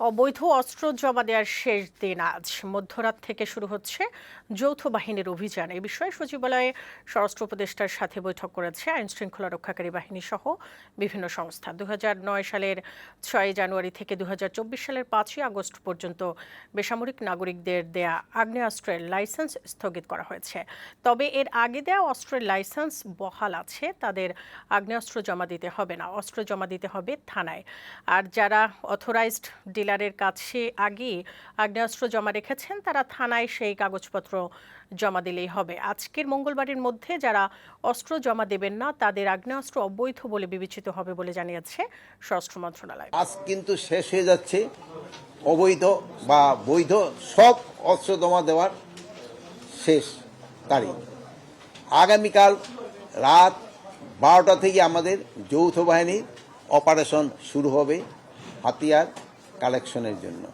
অবৈধ অস্ত্র জমা দেওয়ার শেষ দিন আজ। মধ্যরাত থেকে শুরু হচ্ছে যৌথ বাহিনীর অভিযান। এ বিষয়ে সচিবালয়ে স্বরাষ্ট্র উপদেষ্টার সাথে বৈঠক করেছে আইন শৃঙ্খলা রক্ষাকারী বাহিনী সহ বিভিন্ন সংস্থা। দু হাজার নয় সালের ছয় জানুয়ারি থেকে দু হাজার চব্বিশ সালের পাঁচই আগস্ট পর্যন্ত বেসামরিক নাগরিকদের দেয়া আগ্নেয়াস্ত্রের লাইসেন্স স্থগিত করা হয়েছে। তবে এর আগে দেওয়া অস্ত্রের লাইসেন্স বহাল আছে। তাদের আগ্নেয়াস্ত্র জমা দিতে হবে না। অস্ত্র জমা দিতে হবে থানায়। আর যারা অথরাইজড ডিলারের কাছে আগে আগ্নেয়াস্ত্র জমা রেখেছেন, তারা থানায় সেই কাগজপত্র জমা দিলেই হবে। আজকের মঙ্গলবারের মধ্যে যারা অস্ত্র জমা দেবেন না, তাদের আগ্নেয়াস্ত্র অবৈধ বলে বিবেচিত হবে বলে জানিয়েছে স্বরাষ্ট্র মন্ত্রণালয়। আজ কিন্তু শেষ হয়ে যাচ্ছে। অবৈধ বা বৈধ সব অস্ত্র জমা দেওয়ার শেষ তারিখ। আগামীকাল রাত বারোটা থেকে আমাদের যৌথ বাহিনীর অপারেশন শুরু হবে হাতিয়ার কালেকশনের জন্য।